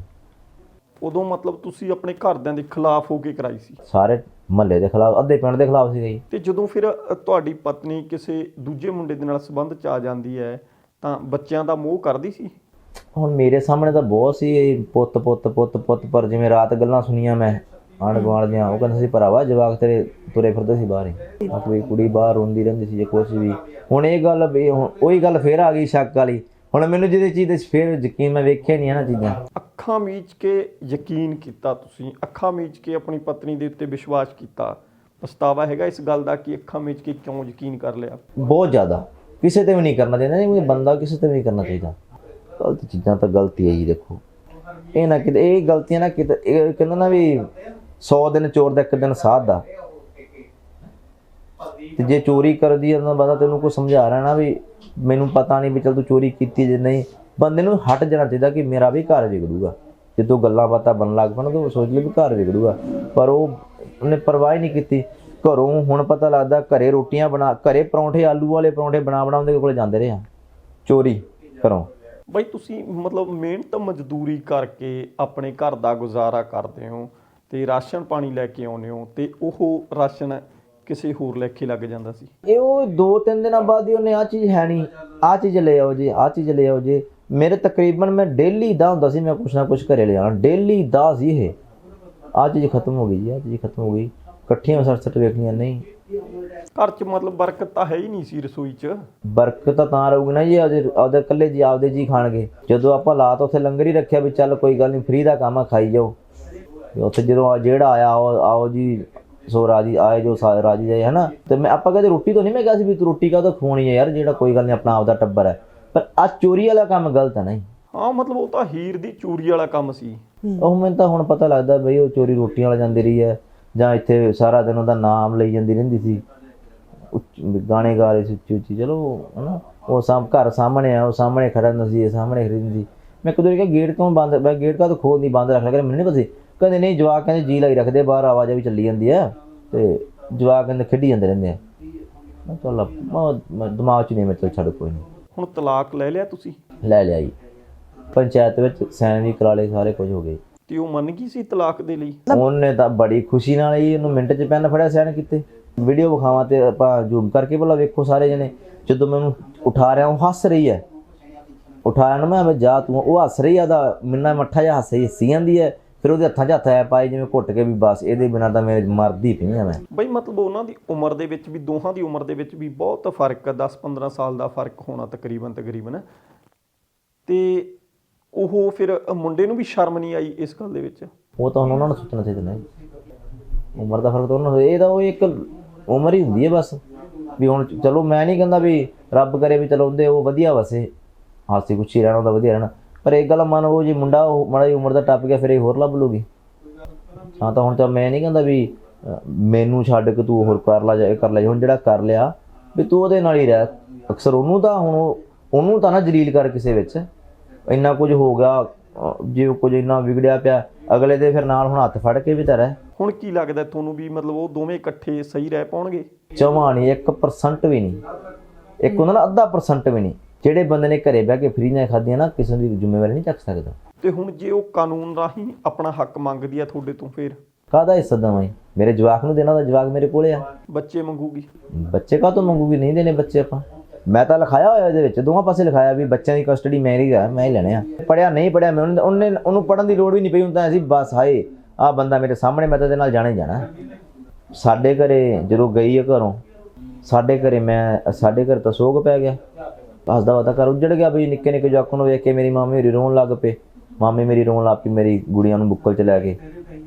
ਉਦੋਂ ਮਤਲਬ ਤੁਸੀਂ ਆਪਣੇ ਘਰਦਿਆਂ ਦੇ ਖਿਲਾਫ ਹੋ ਕੇ ਕਰਾਈ ਸੀ? ਸਾਰੇ ਮਹੱਲੇ ਦੇ ਖਿਲਾਫ ਅੱਧੇ ਪਿੰਡ ਦੇ ਖਿਲਾਫ ਸੀ ਤੇ ਜਦੋਂ ਫਿਰ ਅ, ਤੁਹਾਡੀ ਪਤਨੀ ਕਿਸੇ ਦੂਜੇ ਮੁੰਡੇ ਦੇ ਨਾਲ ਸੰਬੰਧ ਚ ਆ ਜਾਂਦੀ ਹੈ ਤਾਂ ਬੱਚਿਆਂ ਦਾ ਮੋਹ ਕਰਦੀ ਸੀ? ਹੁਣ ਮੇਰੇ ਸਾਹਮਣੇ ਤਾਂ ਬਹੁਤ ਸੀ ਪੁੱਤ ਪੁੱਤ ਪੁੱਤ ਪੁੱਤ ਪਰ ਜਿਵੇਂ ਰਾਤ ਗੱਲਾਂ ਸੁਣੀਆਂ ਮੈਂ ਆਂਢ ਗੁਆਂਢ ਦੀਆਂ ਉਹ ਕਹਿੰਦੇ ਸੀ ਭਰਾਵਾ ਜਵਾਕ ਤੇਰੇ ਤੁਰੇ ਫਿਰਦੇ ਸੀ ਬਾਹਰ ਹੀ। ਆ ਕੋਈ ਕੁੜੀ ਬਾਹਰ ਰੋਂਦੀ ਰਹਿੰਦੀ ਸੀ ਜੇ ਕੁਛ ਵੀ। ਹੁਣ ਇਹ ਗੱਲ ਵੀ ਹੁਣ ਉਹੀ ਗੱਲ ਫੇਰ ਆ ਗਈ ਸ਼ੱਕ ਵਾਲੀ। ਹੁਣ ਮੈਨੂੰ ਜਿਹਦੇ ਚੀਜ਼ ਤੇ ਫੇਰ ਯਕੀਨ ਮੈਂ ਵੇਖਿਆ ਨਹੀਂ ਨਾ ਚੀਜ਼ਾਂ। ਅੱਖਾਂ ਮੀਚ ਕੇ ਯਕੀਨ ਕੀਤਾ ਤੁਸੀਂ ਅੱਖਾਂ ਮੀਚ ਕੇ ਆਪਣੀ ਪਤਨੀ ਦੇ ਉੱਤੇ ਵਿਸ਼ਵਾਸ ਕੀਤਾ। ਪਛਤਾਵਾ ਹੈਗਾ ਇਸ ਗੱਲ ਦਾ ਕਿ ਅੱਖਾਂ ਮੀਚ ਕੇ ਕਿਉਂ ਯਕੀਨ ਕਰ ਲਿਆ? ਬਹੁਤ ਜ਼ਿਆਦਾ। ਕਿਸੇ ਤੇ ਵੀ ਨਹੀਂ ਕਰਨਾ ਚਾਹੀਦਾ ਨਹੀਂ ਬੰਦਾ ਕਿਸੇ ਤੇ ਵੀ ਨਹੀਂ ਕਰਨਾ ਚਾਹੀਦਾ। ਗਲਤ ਚੀਜ਼ਾਂ ਤਾਂ ਗਲਤੀ ਹੈ ਜੀ ਦੇਖੋ। ਇਹ ਨਾ ਕਿਤੇ ਇਹ ਗਲਤੀਆਂ ਨਾ ਕਿਤੇ ਇਹ ਕਹਿੰਦਾ ਨਾ ਵੀ 100 ਦਿਨ ਚੋਰ ਦਾ ਇੱਕ ਦਿਨ ਸਾਧ ਦਾ ਤੇ ਜੇ ਚੋਰੀ ਕਰਦੀ ਹੈ ਤਾਂ ਬੰਦਾ ਤੈਨੂੰ ਕੋਈ ਸਮਝਾ ਰਿਹਾ ਨਾ ਵੀ ਮੈਨੂੰ ਪਤਾ ਨਹੀਂ ਵੀ ਚਲ ਤੂੰ ਚੋਰੀ ਕੀਤੀ ਜੇ ਨਹੀਂ। ਬੰਦੇ ਨੂੰ ਹਟ ਜਾਣਾ ਚਾਹੀਦਾ ਕਿ ਮੇਰਾ ਵੀ ਘਰ ਵਿਗੜੂਗਾ। ਜਦੋਂ ਗੱਲਾਂ ਬਾਤਾਂ ਬਣ ਲੱਗ ਪਣ ਤਾਂ ਸੋਚ ਲਈ ਵੀ ਘਰ ਵਿਗੜੂਗਾ। ਪਰ ਉਹ ਉਹਨੇ ਪਰਵਾਹ ਨਹੀਂ ਕੀਤੀ। ਘਰੋਂ ਹੁਣ ਪਤਾ ਲੱਗਦਾ ਘਰੇ ਰੋਟੀਆਂ ਬਣਾ, ਘਰੇ ਪਰੌਂਠੇ, ਆਲੂ ਵਾਲੇ ਪਰੌਂਠੇ ਬਣਾ ਬਣਾ ਉਹਦੇ ਕੋਲ ਜਾਂਦੇ ਰਹੇ ਆ। ਚੋਰੀ ਘਰੋਂ। ਬਈ ਤੁਸੀਂ ਮਤਲਬ ਮਿਹਨਤ ਮਜ਼ਦੂਰੀ ਕਰਕੇ ਆਪਣੇ ਘਰ ਦਾ ਗੁਜ਼ਾਰਾ ਕਰਦੇ ਹੋ। ਤੇ ਰਾਸ਼ਨ ਪਾਣੀ ਲੈ ਕੇ ਆਉਂਦੇ ਹੋ ਤੇ ਉਹ ਰਾਸ਼ਨ ਕਿਸੇ ਹੋਰ ਲੇਖੇ ਲੱਗ ਜਾਂਦਾ ਸੀ? ਇਹ ਉਹ ਦੋ ਤਿੰਨ ਦਿਨਾਂ ਬਾਅਦ ਹੀ ਉਹਨੇ ਆ ਚੀਜ਼ ਹੈ ਨਹੀਂ। ਆ ਚੀਜ਼ ਲੈ ਆਓ ਜੀ ਆ ਚੀਜ਼ ਲੈ ਆਓ ਜੀ। ਮੇਰੇ ਤਕਰੀਬਨ ਮੈਂ ਡੇਲੀ ਦਾ ਹੁੰਦਾ ਸੀ ਮੈਂ ਕੁਛ ਨਾ ਕੁਛ ਘਰੇ ਲੈ ਆਉਣਾ। ਡੇਲੀ ਦਾ ਸੀ ਇਹ। ਆ ਚੀਜ਼ ਖਤਮ ਹੋ ਗਈ ਜੀ ਆ ਚੀਜ਼ ਖਤਮ ਹੋ ਗਈ। ਇਕੱਠੀਆਂ ਸੱਟ ਸੱਟ ਵੇਖਣੀਆਂ ਨਹੀਂ। ਘਰ 'ਚ ਮਤਲਬ ਬਰਕਤ ਤਾਂ ਹੈ ਹੀ ਨਹੀਂ ਸੀ ਰਸੋਈ 'ਚ? ਬਰਕਤ ਤਾਂ ਰਹੂਗੀ ਨਾ ਜੀ ਆਪਦੇ ਆਪਦੇ ਇਕੱਲੇ ਜੀ ਆਪਦੇ ਜੀ ਖਾਣਗੇ। ਜਦੋਂ ਆਪਾਂ ਲਾਤ ਉੱਥੇ ਲੰਗਰ ਹੀ ਰੱਖਿਆ ਵੀ ਚੱਲ ਕੋਈ ਗੱਲ ਨਹੀਂ ਫ੍ਰੀ ਦਾ ਕੰਮ ਆ ਖਾਈ ਜਾਓ। ਤੇ ਉੱਥੇ ਜਦੋਂ ਆ ਜਿਹੜਾ ਆਇਆ ਆਓ ਆਓ ਜੀ ਸੋ ਰਾਜੀ ਆਏ ਜੋ ਰਾਜੀ ਜਾਏ ਹਨਾ? ਤੇ ਮੈਂ ਆਪਾਂ ਕਦੇ ਰੋਟੀ ਤੋਂ ਨਹੀਂ ਮੈਂ ਕਿਹਾ ਸੀ ਵੀ ਤੂੰ ਰੋਟੀ ਕਾਹਤੋਂ ਖਵਾਉਣੀ ਹੈ ਯਾਰ ਜਿਹੜਾ ਕੋਈ ਗੱਲ ਨਹੀਂ ਆਪਣਾ ਆਪਦਾ ਟੱਬਰ ਹੈ। ਪਰ ਆ ਚੋਰੀ ਵਾਲਾ ਕੰਮ ਗਲਤ ਹੈ ਨਹੀਂ ਹਾਂ ਮਤਲਬ ਉਹ ਤਾਂ ਹੀਰ ਦੀ ਚੋਰੀ ਵਾਲਾ ਕੰਮ ਸੀ। ਉਹ ਮੈਨੂੰ ਤਾਂ ਹੁਣ ਪਤਾ ਲੱਗਦਾ ਬਈ ਉਹ ਚੋਰੀ ਰੋਟੀਆਂ ਵਾਲਾ ਜਾਂਦੀ ਰਹੀ ਹੈ ਜਾਂ ਇੱਥੇ ਸਾਰਾ ਦਿਨ ਉਹਦਾ ਨਾਮ ਲਈ ਜਾਂਦੀ ਰਹਿੰਦੀ ਸੀ। ਗਾਣੇ ਗਾ ਰਹੀ ਸੀ ਉੱਚੀ ਉੱਚੀ ਚਲੋ ਹਨਾ? ਉਹ ਸਾਮ ਘਰ ਸਾਹਮਣੇ ਆ ਉਹ ਸਾਹਮਣੇ ਖੜਾ ਹੁੰਦਾ ਸੀ ਇਹ ਸਾਹਮਣੇ ਖੜੀ ਹੁੰਦੀ ਮੈਂ ਕਦੋਂ ਕਿਹਾ ਗੇਟ ਕਿਉਂ ਬੰਦ ਮੈਂ ਗੇਟ ਕਾ ਤਾਂ ਖੋਲ ਨਹੀਂ ਬੰਦ ਰੱਖ ਲਿਆ ਮੈਨੂੰ ਨਹੀਂ ਪਤਾ ਸੀ। ਕਹਿੰਦੇ ਨਹੀਂ ਜਵਾਕ ਕਹਿੰਦੇ ਜੀ ਲਾਈ ਰੱਖਦੇ ਬਾਹਰ ਆਵਾਜ਼ ਵੀ ਚੱਲੀ ਜਾਂਦੀ ਆ ਤੇ ਜਵਾਕ ਕਹਿੰਦੇ ਖੇਡੀ ਜਾਂਦੇ ਰਹਿੰਦੇ ਆ। ਮੈਂ ਕਿਹਾ ਚੱਲ ਮੈਂ- ਦਿਮਾਗ 'ਚ ਨਹੀਂ ਮੈਂ ਚੱਲ ਛੱਡ ਕੋਈ ਨਹੀਂ। ਹੁਣ ਤਲਾਕ ਲੈ ਲਿਆ ਤੁਸੀਂ? ਲੈ ਲਿਆ ਜੀ। ਪੰਚਾਇਤ ਵਿੱਚ ਸਾਈਨ ਵੀ ਕਰਾ ਲਏ ਸਾਰੇ ਕੁਝ ਹੋ ਗਏ। ਤੇ ਉਹ ਮੰਨ ਗਈ ਸੀ ਤਲਾਕ ਦੇ ਲਈ? ਉਹਨੇ ਤਾਂ ਬੜੀ ਖੁਸ਼ੀ ਨਾਲ ਹੀ ਉਹਨੂੰ ਮਿੰਟ 'ਚ ਪੈਨ ਫੜਿਆ ਸੈਨ ਕੀਤੇ। ਵੀਡੀਓ ਵਿਖਾਵਾਂ ਤੇ ਆਪਾਂ ਜ਼ੂਮ ਕਰਕੇ ਭਲਾ ਵੇਖੋ ਸਾਰੇ ਜਣੇ। ਜਦੋਂ ਮੈਂ ਉਹਨੂੰ ਉਠਾ ਰਿਹਾ ਉਹ ਹੱਸ ਰਹੀ ਹੈ। ਉਠਾਇਆ ਨੂੰ ਮੈਂ ਜਾ ਤੂੰ ਉਹ ਹੱਸ ਰਹੀ ਆ ਦਾ ਮਿੰਨਾ ਮੱਠਾ ਜਿਹਾ ਹੱਸ ਰਹੀ ਸੀ ਜਾਂਦੀ ਹੈ। ਫਿਰ ਉਹਦੇ ਹੱਥਾਂ 'ਚ ਹੱਥ ਆਇਆ ਪਾਏ ਜਿਵੇਂ ਘੁੱਟ ਕੇ ਵੀ ਬਸ ਇਹਦੇ ਬਿਨਾਂ ਤਾਂ ਮੈਂ ਮਰਦੀ ਪਈ ਆ ਮੈਂ। ਬਈ ਮਤਲਬ ਉਹਨਾਂ ਦੀ ਉਮਰ ਦੇ ਵਿੱਚ ਵੀ ਦੋਹਾਂ ਦੀ ਉਮਰ ਦੇ ਵਿੱਚ ਵੀ ਬਹੁਤ ਫ਼ਰਕ ਹੈ 10-15 ਸਾਲ ਦਾ ਫ਼ਰਕ ਹੋਣਾ ਤਕਰੀਬਨ ਤਕਰੀਬਨ। ਤੇ ਉਹ ਫਿਰ ਮੁੰਡੇ ਨੂੰ ਵੀ ਸ਼ਰਮ ਨਹੀਂ ਆਈ ਇਸ ਗੱਲ ਦੇ ਵਿੱਚ? ਉਹ ਤਾਂ ਉਹਨਾਂ ਨੂੰ ਸੋਚਣਾ ਚਾਹੀਦਾ ਨਾ ਉਮਰ ਦਾ ਫ਼ਰਕ ਤਾਂ ਉਹਨਾਂ ਨੂੰ ਇਹ ਤਾਂ ਉਹ ਇੱਕ ਉਮਰ ਹੀ ਹੁੰਦੀ ਹੈ ਬਸ। ਵੀ ਹੁਣ ਚਲੋ ਮੈਂ ਨਹੀਂ ਕਹਿੰਦਾ ਵੀ ਰੱਬ ਕਰੇ ਵੀ ਚਲੋ ਉਹਦੇ ਉਹ ਵਧੀਆ ਵਸੇ। ਹਾਸੀ ਖੁਸ਼ੀ ਰਹਿਣਾ ਉਹਦਾ ਵਧੀਆ ਰਹਿਣਾ। ਪਰ ਇੱਕ ਗੱਲ ਮੰਨ ਉਹ ਜੇ ਮੁੰਡਾ ਉਹ ਮਾੜਾ ਉਮਰ ਦਾ ਟੱਪ ਗਿਆ ਫਿਰ ਇਹ ਹੋਰ ਲੱਭ ਲੂਗੀ ਹਾਂ ਤਾਂ ਹੁਣ ਤਾਂ ਮੈਂ ਨਹੀਂ ਕਹਿੰਦਾ ਵੀ ਮੈਨੂੰ ਛੱਡ ਕੇ ਤੂੰ ਹੋਰ ਕਰ ਲਾ ਜਾ ਇਹ ਕਰ ਲੈ ਹੁਣ ਜਿਹੜਾ ਕਰ ਲਿਆ ਵੀ ਤੂੰ ਉਹਦੇ ਨਾਲ ਹੀ ਰਹਿ। ਅਕਸਰ ਉਹਨੂੰ ਤਾਂ ਹੁਣ ਉਹ- ਉਹਨੂੰ ਤਾਂ ਨਾ ਜਲੀਲ ਕਰ ਕਿਸੇ ਵਿੱਚ। ਇੰਨਾ ਕੁਝ ਹੋ ਗਿਆ ਜੇ ਕੁਝ ਇੰਨਾ ਵਿਗੜਿਆ ਪਿਆ ਅਗਲੇ ਦੇ ਫਿਰ ਨਾਲ ਹੁਣ ਹੱਥ ਫੜ ਕੇ ਵੀ ਰਹਿ। ਹੁਣ ਕੀ ਲੱਗਦਾ ਤੁਹਾਨੂੰ ਵੀ ਮਤਲਬ ਉਹ ਦੋਵੇਂ ਇਕੱਠੇ ਸਹੀ ਰਹਿ ਪਾਉਣਗੇ? ਜਮਾਂ ਨਹੀਂ 1% ਵੀ ਨਹੀਂ। ਇੱਕ ਹੁੰਦਾ ਨਾ ਅੱਧਾ ਪਰਸੈਂਟ ਵੀ ਨਹੀਂ। ਜਿਹੜੇ ਬੰਦੇ ਨੇ ਘਰੇ ਬਹਿ ਕੇ ਫਰੀ ਨਾਲ ਖਾਧੀਆਂ ਨਾ ਕਿਸੇ ਦੀ ਜ਼ਿੰਮੇਵਾਰੀ ਨਹੀਂ ਚੱਕ ਸਕਦਾ। ਤੇ ਹੁਣ ਜੇ ਉਹ ਕਾਨੂੰਨ ਰਾਹੀਂ ਆਪਣਾ ਹੱਕ ਮੰਗਦੀ ਆ ਤੁਹਾਡੇ ਤੋਂ ਫਿਰ? ਕਾਹਦਾ ਹਿੱਸਾ ਦੇਵਾਂ ਮੇਰੇ ਜਵਾਕ ਨੂੰ ਦੇਣਾ ਦਾ ਜਵਾਕ ਮੇਰੇ ਕੋਲੇ ਆ। ਬੱਚੇ ਮੰਗੂਗੀ। ਬੱਚੇ ਕਾ ਤੋਂ ਮੰਗੂਗੀ? ਨਹੀਂ ਦੇਣੇ ਬੱਚੇ ਆਪਾਂ। ਮੈਂ ਤਾਂ ਲਿਖਾਇਆ ਹੋਇਆ ਇਹਦੇ ਵਿੱਚ ਦੋਵਾਂ ਪਾਸੇ ਲਿਖਾਇਆ ਵੀ ਬੱਚਿਆਂ ਦੀ ਕਸਟਡੀ ਮੈਂ ਹੀ ਗਾ ਮੈਂ ਹੀ ਲੈਣੇ ਆ। ਪੜਿਆ ਨਹੀਂ ਪੜਿਆ ਮੈਂ ਉਹਨੇ ਉਹਨੇ ਪੜਨ ਦੀ ਲੋੜ ਵੀ ਨਹੀਂ ਪਈ ਹੁੰਦਾ ਸੀ ਬਸ ਹਾਏ ਆ ਬੰਦਾ ਮੇਰੇ ਸਾਹਮਣੇ ਮੈਂ ਤਾਂ ਇਹਦੇ ਨਾਲ ਜਾਣਾ ਹੀ ਜਾਣਾ। ਸਾਡੇ ਘਰੇ ਜਦੋਂ ਗਈ ਹੈ ਘਰੋਂ ਸਾਡੇ ਘਰੇ ਮੈਂ ਸਾਡੇ ਘਰ ਤਾਂ ਸੋਗ ਪੈ ਗਿਆ। ਹੱਸਦਾ ਵਦਾ ਘਰ ਉੱਜੜ ਗਿਆ ਵੀ ਨਿੱਕੇ ਨਿੱਕੇ ਜਵਾਕਾਂ ਨੂੰ ਵੇਖ ਕੇ ਮੇਰੀ ਮਾਮੀ ਮੇਰੀ ਰੋਣ ਲੱਗ ਪਏ ਮਾਮੀ ਮੇਰੀ ਰੋਣ ਲੱਗ ਪਈ ਮੇਰੀ ਗੁੜੀਆਂ ਨੂੰ ਬੁੱਕਲ ਚ ਲੈ ਕੇ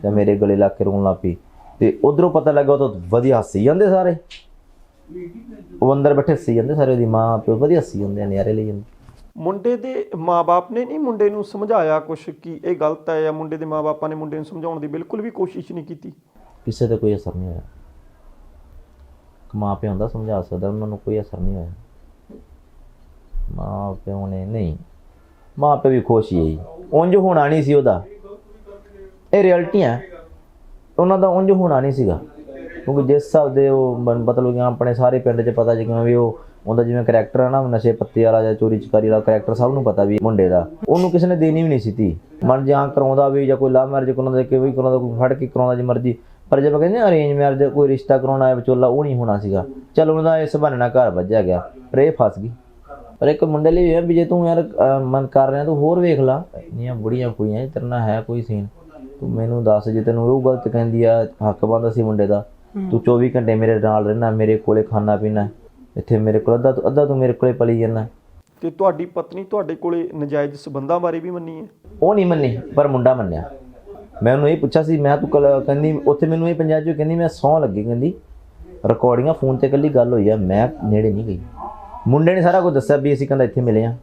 ਤੇ ਮੇਰੇ ਗਲੇ ਲੱਗ ਕੇ ਰੋਣ ਲੱਗ ਪਈ। ਤੇ ਉਧਰੋਂ ਪਤਾ ਲੱਗਾ ਤਾਂ ਵਧੀਆ ਹੱਸੀ ਜਾਂਦੇ ਸਾਰੇ। ਉਹ ਅੰਦਰ ਬੈਠੇ ਹੱਸੀ ਜਾਂਦੇ ਸਾਰੇ ਉਹਦੀ ਮਾਂ ਪਿਓ ਵਧੀਆ ਹੱਸੀ ਜਾਂਦੇ ਆ, ਨਜ਼ਾਰੇ ਲਈ ਜਾਂਦੇ। ਮੁੰਡੇ ਦੇ ਮਾਪੇ ਨੇ ਨਹੀਂ ਮੁੰਡੇ ਨੂੰ ਸਮਝਾਇਆ ਕੁਛ ਕਿ ਇਹ ਗਲਤ ਹੈ ਜਾਂ ਮੁੰਡੇ ਦੇ ਮਾਪਿਆਂ ਨੇ ਮੁੰਡੇ ਨੂੰ ਸਮਝਾਉਣ ਦੀ ਬਿਲਕੁਲ ਵੀ ਕੋਸ਼ਿਸ਼ ਨਹੀਂ ਕੀਤੀ? ਕਿਸੇ ਤੇ ਕੋਈ ਅਸਰ ਨਹੀਂ ਹੋਇਆ। ਮਾਂ ਪਿਓ ਹੁੰਦਾ ਸਮਝਾ ਸਕਦਾ ਉਹਨਾਂ ਨੂੰ ਕੋਈ ਅਸਰ ਨਹੀਂ ਹੋਇਆ। ਮਾਂ ਪਿਓ ਨੇ, ਨਹੀਂ। ਮਾਂ ਪਿਓ ਵੀ ਖੁਸ਼ ਹੀ ਹੈ ਜੀ। ਉਂਝ ਹੋਣਾ ਨਹੀਂ ਸੀ ਉਹਦਾ। ਇਹ ਰਿਐਲਿਟੀਆਂ ਉਹਨਾਂ ਦਾ ਉਂਝ ਹੋਣਾ ਨਹੀਂ ਸੀਗਾ। ਕਿਉਂਕਿ ਜਿਸ ਹਿਸਾਬ ਦੇ ਉਹ ਮਤਲਬ ਕਿ ਆਪਣੇ ਸਾਰੇ ਪਿੰਡ 'ਚ ਪਤਾ ਜਿਵੇਂ ਵੀ ਉਹ, ਉਹਦਾ ਜਿਵੇਂ ਕਰੈਕਟਰ ਆ ਨਾ, ਨਸ਼ੇ ਪੱਤੇ ਵਾਲਾ ਜਾਂ ਚੋਰੀ ਚਕਾਰੀ ਵਾਲਾ ਕਰੈਕਟਰ ਸਭ ਨੂੰ ਪਤਾ ਵੀ ਮੁੰਡੇ ਦਾ। ਉਹਨੂੰ ਕਿਸੇ ਨੇ ਦੇਣੀ ਵੀ ਨਹੀਂ ਸੀ ਤੀ ਮਨ ਜਾਂ ਕਰਾਉਂਦਾ ਵੀ ਜਾਂ ਕੋਈ ਲਵ ਮੈਰਿਜ ਕਰਾਉਂਦਾ ਕਿ ਵੀ ਕਰਾਉਂਦਾ, ਕੋਈ ਫੜ ਕੇ ਕਰਾਉਂਦਾ ਜੇ ਮਰਜ਼ੀ। ਪਰ ਜੇ ਆਪਾਂ ਕਹਿੰਦੇ ਅਰੇਂਜ ਮੈਰਿਜ ਕੋਈ ਰਿਸ਼ਤਾ ਕਰਾਉਣਾ ਹੈ ਵਿਚੋਲਾ, ਉਹ ਨਹੀਂ ਹੋਣਾ ਸੀਗਾ। ਚਲ ਉਹਦਾ ਇਸ ਬਹਾਨੇ ਨਾਲ ਘਰ ਵੱਜਿਆ ਗਿਆ। ਪਰ ਇਹ ਫਸ ਗਈ। ਪਰ ਇੱਕ ਮੁੰਡੇ ਲਈ ਇਹ ਹੈ ਵੀ ਜੇ ਤੂੰ ਯਾਰ ਮਨ ਕਰ ਰਿਹਾ ਤੂੰ ਹੋਰ ਵੇਖ ਲਾ। ਇੰਨੀਆਂ ਬੁੜੀਆਂ ਕੁੜੀਆਂ ਤੇਰੇ ਨਾਲ ਹੈ ਕੋਈ ਸੀਨ ਤੂੰ ਮੈਨੂੰ ਦੱਸ ਜੇ ਤੈਨੂੰ ਉਹ ਗਲਤ ਕਹਿੰਦੀ ਆ ਹੱਕ ਬੰਦਾ ਸੀ ਮੁੰਡੇ ਦਾ ਤੂੰ 24 ਘੰਟੇ ਮੇਰੇ ਨਾਲ ਰਹਿਣਾ ਮੇਰੇ ਕੋਲੇ ਖਾਣਾ ਪੀਣਾ ਇੱਥੇ ਮੇਰੇ ਕੋਲ ਅੱਧਾ ਤੂੰ ਅੱਧਾ ਤੂੰ ਮੇਰੇ ਕੋਲੇ ਪਲੀ ਜਾਂਦਾ। ਤੇ ਤੁਹਾਡੀ ਪਤਨੀ ਤੁਹਾਡੇ ਕੋਲੇ ਨਜਾਇਜ਼ ਸਬੰਧਾਂ ਬਾਰੇ ਵੀ ਮੰਨੀ ਹੈ? ਉਹ ਨਹੀਂ ਮੰਨੀ ਪਰ ਮੁੰਡਾ ਮੰਨਿਆ। ਮੈਂ ਉਹਨੂੰ ਇਹ ਪੁੱਛਿਆ ਸੀ ਮੈਂ ਤੂੰ ਕੱਲ ਕਹਿੰਦੀ ਉੱਥੇ ਮੈਨੂੰ ਇਹ ਪੰਜਾਬ ਚ ਕਹਿੰਦੀ ਮੈਂ ਸੌ ਲੱਗੀ ਕਹਿੰਦੀ ਰਿਕਾਰਡਿੰਗਾਂ ਫੋਨ ਤੇ ਕੱਲੀ ਗੱਲ ਹੋਈ ਆ ਮੈਂ ਨੇੜੇ ਨਹੀਂ ਗਈ। ਮੁੰਡੇ ਨੇ ਸਾਰਾ ਕੁਝ ਦੱਸਿਆ ਵੀ ਅਸੀਂ ਕਹਿੰਦਾ ਇੱਥੇ ਮਿਲੇ ਆ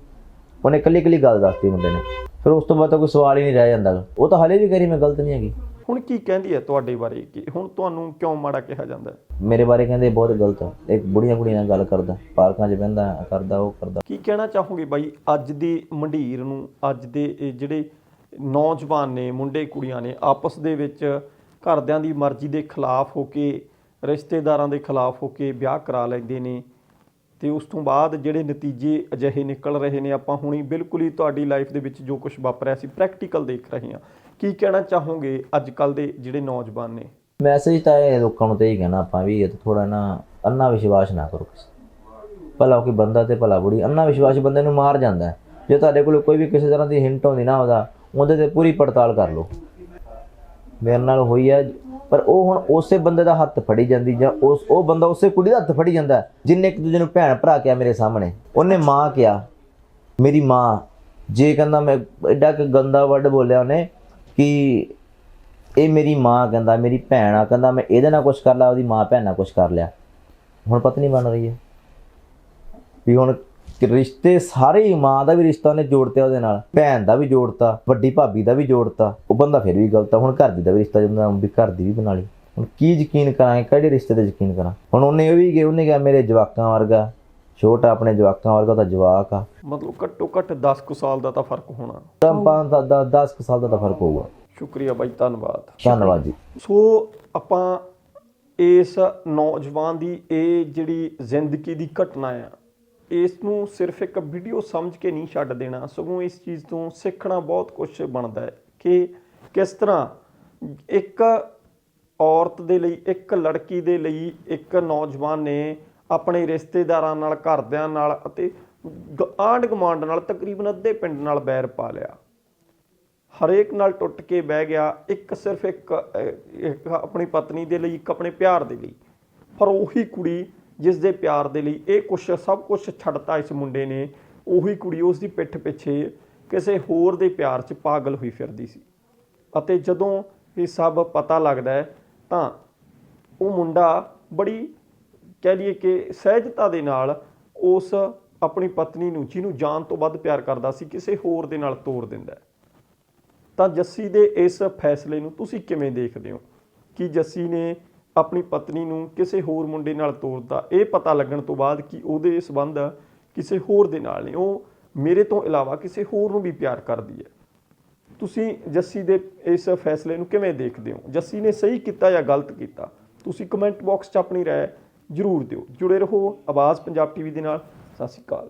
ਉਹਨੇ ਕੱਲੀ ਕੱਲੀ ਗੱਲ ਦੱਸਤੀ ਮੁੰਡੇ ਨੇ। ਫਿਰ ਉਸ ਤੋਂ ਬਾਅਦ ਤਾਂ ਕੋਈ ਸਵਾਲ ਹੀ ਨਹੀਂ ਰਹਿ ਜਾਂਦਾ। ਉਹ ਤਾਂ ਹਲੇ ਵੀ ਕਰੀ ਮੈਂ ਗਲਤ ਨਹੀਂ ਹੈਗੀ। ਹੁਣ ਕੀ ਕਹਿੰਦੀ ਹੈ ਤੁਹਾਡੇ ਬਾਰੇ? ਕਿ ਹੁਣ ਤੁਹਾਨੂੰ ਕਿਉਂ ਮਾੜਾ ਕਿਹਾ ਜਾਂਦਾ ਹੈ? ਮੇਰੇ ਬਾਰੇ ਕਹਿੰਦੇ ਬਹੁਤ ਗਲਤ ਆ ਇੱਕ ਬੁੜੀਆਂ ਕੁੜੀਆਂ ਨਾਲ ਗੱਲ ਕਰਦਾ। ਪਾਰਕਾਂ 'ਚ ਬਹਿੰਦਾ ਕਰਦਾ ਉਹ ਕਰਦਾ। ਕੀ ਕਹਿਣਾ ਚਾਹੋਗੇ ਬਾਈ? ਅੱਜ ਦੀ ਮੰਡੀਰ ਨੂੰ ਅੱਜ ਦੇ ਇਹ ਜਿਹੜੇ ਨੌਜਵਾਨ ਨੇ ਮੁੰਡੇ ਕੁੜੀਆਂ ਨੇ ਆਪਸ ਦੇ ਵਿੱਚ ਘਰਦਿਆਂ ਦੀ ਮਰਜ਼ੀ ਦੇ ਖਿਲਾਫ ਹੋ ਕੇ ਰਿਸ਼ਤੇਦਾਰਾਂ ਦੇ ਖਿਲਾਫ ਹੋ ਕੇ ਵਿਆਹ ਕਰਾ ਲੈਂਦੇ ਨੇ। ਤੇ ਉਸ ਤੋਂ ਬਾਅਦ ਜਿਹੜੇ ਨਤੀਜੇ ਅਜਿਹੇ ਨਿਕਲ ਰਹੇ ਨੇ, ਆਪਾਂ ਹੁਣੀ ਬਿਲਕੁਲ ਹੀ ਤੁਹਾਡੀ ਲਾਈਫ ਦੇ ਵਿੱਚ ਜੋ ਕੁਝ ਵਾਪਰਿਆ ਸੀ ਪ੍ਰੈਕਟੀਕਲ ਦੇਖ ਰਹੇ ਹਾਂ। ਕੀ ਕਹਿਣਾ ਚਾਹੋਗੇ ਅੱਜ ਕੱਲ ਦੇ ਜਿਹੜੇ ਨੌਜਵਾਨ ਨੇ? ਮੈਸੇਜ ਤਾਂ ਇਹ ਲੋਕਾਂ ਨੂੰ ਤੇ ਹੀ ਕਹਿਣਾ, ਆਪਾਂ ਵੀ ਇਹ ਥੋੜਾ ਨਾ ਅੰਨਾ ਵਿਸ਼ਵਾਸ ਨਾ ਕਰੋ ਕਿਸੇ ਭਲਾ ਕੋਈ ਬੰਦਾ ਤੇ ਭਲਾ ਬੁੜੀ, ਅੰਨਾ ਵਿਸ਼ਵਾਸ ਬੰਦੇ ਨੂੰ ਮਾਰ ਜਾਂਦਾ ਹੈ। ਜੇ ਤੁਹਾਡੇ ਕੋਲ ਕੋਈ ਵੀ ਕਿਸੇ ਤਰ੍ਹਾਂ ਦੀ ਹਿੰਟ ਹੁੰਦੀ ਨਾ ਉਹਦਾ, ਉਹਦੇ ਤੇ ਪੂਰੀ ਪੜਤਾਲ ਕਰ ਲਓ। ਮੇਰੇ ਨਾਲ ਹੋਈ ਹੈ ਪਰ ਉਹ ਹੁਣ ਉਸੇ ਬੰਦੇ ਦਾ ਹੱਥ ਫੜੀ ਜਾਂਦੀ ਜਾਂ ਉਸ ਉਹ ਬੰਦਾ ਉਸੇ ਕੁੜੀ ਦਾ ਹੱਥ ਫੜੀ ਜਾਂਦਾ ਹੈ, ਜਿੰਨੇ ਇੱਕ ਦੂਜੇ ਨੂੰ ਭੈਣ ਭਰਾ ਕਿਹਾ ਮੇਰੇ ਸਾਹਮਣੇ। ਉਹਨੇ ਮਾਂ ਕਿਹਾ ਮੇਰੀ ਮਾਂ ਜੇ ਕਹਿੰਦਾ ਮੈਂ ਐਡਾ ਕਿ ਗੰਦਾ ਵਰਡ ਬੋਲਿਆ ਉਹਨੇ ਕਿ ਇਹ ਮੇਰੀ ਮਾਂ ਕਹਿੰਦਾ ਮੇਰੀ ਭੈਣ ਆ ਕਹਿੰਦਾ ਮੈਂ ਇਹਦੇ ਨਾਲ ਕੁਝ ਕਰ ਲਿਆ ਉਹਦੀ ਮਾਂ ਭੈਣ ਨਾਲ ਕੁਝ ਕਰ ਲਿਆ। ਹੁਣ ਪਤਨੀ ਬਣ ਰਹੀ ਹੈ। ਵੀ ਹੁਣ ਰਿਸ਼ਤੇ ਸਾਰੇ ਹੀ ਮਾਂ ਦਾ ਵੀ ਰਿਸ਼ਤਾ ਉਹਨੇ ਜੋੜਤਿਆ ਉਹਦੇ ਨਾਲ ਭੈਣ ਦਾ ਵੀ ਜੋੜਤਾ ਵੱਡੀ ਭਾਬੀ ਦਾ ਵੀ ਜੋੜਤਾ ਉਹ ਬੰਦਾ ਫਿਰ ਵੀ ਗਲਤ ਆ ਹੁਣ ਘਰ ਦੀ ਦਾ ਵੀ ਰਿਸ਼ਤਾ ਜਾਂਦਾ ਵੀ ਘਰ ਦੀ ਵੀ ਬਣਾ ਲਈ। ਹੁਣ ਕੀ ਯਕੀਨ ਕਰਾਂਗੇ ਕਿਹੜੇ ਰਿਸ਼ਤੇ ਤੇ ਯਕੀਨ ਕਰਾਂ? ਹੁਣ ਉਹਨੇ ਇਹ ਵੀ ਕਿ ਉਹਨੇ ਕਿਹਾ ਮੇਰੇ ਜਵਾਕਾਂ ਵਰਗਾ ਛੋਟਾ ਆਪਣੇ ਜਵਾਕਾਂ ਵਰਗਾ ਤਾਂ ਜਵਾਕ ਆ। ਮਤਲਬ ਘੱਟੋ ਘੱਟ 10 ਕੁ ਸਾਲ ਦਾ ਤਾਂ ਫ਼ਰਕ ਹੋਣਾ। ਤਾਂ ਪੰਜ ਦਾ 10 ਸਾਲ ਦਾ ਤਾਂ ਫ਼ਰਕ ਹੋਊਗਾ। ਸ਼ੁਕਰੀਆ ਬਾਈ ਧੰਨਵਾਦ। ਧੰਨਵਾਦ ਜੀ। ਸੋ ਆਪਾਂ ਇਸ ਨੌਜਵਾਨ ਦੀ ਇਹ ਜਿਹੜੀ ਜ਼ਿੰਦਗੀ ਦੀ ਘਟਨਾ ਆ ਇਸ ਨੂੰ ਸਿਰਫ ਇੱਕ ਵੀਡੀਓ ਸਮਝ ਕੇ ਨਹੀਂ ਛੱਡ ਦੇਣਾ, ਸਗੋਂ ਇਸ ਚੀਜ਼ ਤੋਂ ਸਿੱਖਣਾ ਬਹੁਤ ਕੁਝ ਬਣਦਾ ਹੈ ਕਿ ਕਿਸ ਤਰ੍ਹਾਂ ਇੱਕ ਔਰਤ ਦੇ ਲਈ, ਇੱਕ ਲੜਕੀ ਦੇ ਲਈ ਇੱਕ ਨੌਜਵਾਨ ਨੇ ਆਪਣੇ ਰਿਸ਼ਤੇਦਾਰਾਂ ਨਾਲ, ਘਰਦਿਆਂ ਨਾਲ ਅਤੇ ਆਂਢ ਗੁਆਂਢ ਨਾਲ ਤਕਰੀਬਨ ਅੱਧੇ ਪਿੰਡ ਨਾਲ ਬੈਰ ਪਾ ਲਿਆ। ਹਰੇਕ ਨਾਲ ਟੁੱਟ ਕੇ ਬਹਿ ਗਿਆ, ਇੱਕ ਸਿਰਫ ਇੱਕ ਇੱਕ ਆਪਣੀ ਪਤਨੀ ਦੇ ਲਈ, ਇੱਕ ਆਪਣੇ ਪਿਆਰ ਦੇ ਲਈ। ਪਰ ਉਹੀ ਕੁੜੀ ਜਿਸ ਦੇ ਪਿਆਰ ਦੇ ਲਈ ਇਹ ਕੁਛ, ਸਭ ਕੁਝ ਛੱਡਤਾ ਇਸ ਮੁੰਡੇ ਨੇ, ਉਹੀ ਕੁੜੀ ਉਸ ਦੀ ਪਿੱਠ ਪਿੱਛੇ ਕਿਸੇ ਹੋਰ ਦੇ ਪਿਆਰ 'ਚ ਪਾਗਲ ਹੋਈ ਫਿਰਦੀ ਸੀ। ਅਤੇ ਜਦੋਂ ਇਹ ਸਭ ਪਤਾ ਲੱਗਦਾ ਹੈ, ਤਾਂ ਉਹ ਮੁੰਡਾ ਬੜੀ ਕਹਿ ਲਈਏ ਕਿ ਸਹਿਜਤਾ ਦੇ ਨਾਲ ਉਸ ਆਪਣੀ ਪਤਨੀ ਨੂੰ, ਜਿਹਨੂੰ ਜਾਨ ਤੋਂ ਵੱਧ ਪਿਆਰ ਕਰਦਾ ਸੀ, ਕਿਸੇ ਹੋਰ ਦੇ ਨਾਲ ਤੋੜ ਦਿੰਦਾ ਤਾਂ ਜੱਸੀ ਦੇ ਇਸ ਫੈਸਲੇ ਨੂੰ ਤੁਸੀਂ ਕਿਵੇਂ ਦੇਖਦੇ ਹੋ? ਕਿ ਜੱਸੀ ਨੇ ਆਪਣੀ ਪਤਨੀ ਨੂੰ ਕਿਸੇ ਹੋਰ ਮੁੰਡੇ ਨਾਲ ਤੋੜਤਾ ਇਹ ਪਤਾ ਲੱਗਣ ਤੋਂ ਬਾਅਦ ਕਿ ਉਹਦੇ ਸਬੰਧ ਕਿਸੇ ਹੋਰ ਦੇ ਨਾਲ ਨੇ। ਉਹ ਮੇਰੇ ਤੋਂ ਇਲਾਵਾ ਕਿਸੇ ਹੋਰ ਨੂੰ ਵੀ ਪਿਆਰ ਕਰਦੀ ਹੈ। ਤੁਸੀਂ ਜੱਸੀ ਦੇ ਇਸ ਫੈਸਲੇ ਨੂੰ ਕਿਵੇਂ ਦੇਖਦੇ ਹੋ? ਜੱਸੀ ਨੇ ਸਹੀ ਕੀਤਾ ਜਾਂ ਗਲਤ ਕੀਤਾ? ਤੁਸੀਂ ਕਮੈਂਟ ਬਾਕਸ 'ਚ ਆਪਣੀ ਰਾਏ ਜ਼ਰੂਰ ਦਿਓ। ਜੁੜੇ ਰਹੋ ਆਵਾਜ਼ ਪੰਜਾਬ ਟੀਵੀ ਦੇ ਨਾਲ। ਸਤਿ ਸ਼੍ਰੀ ਅਕਾਲ।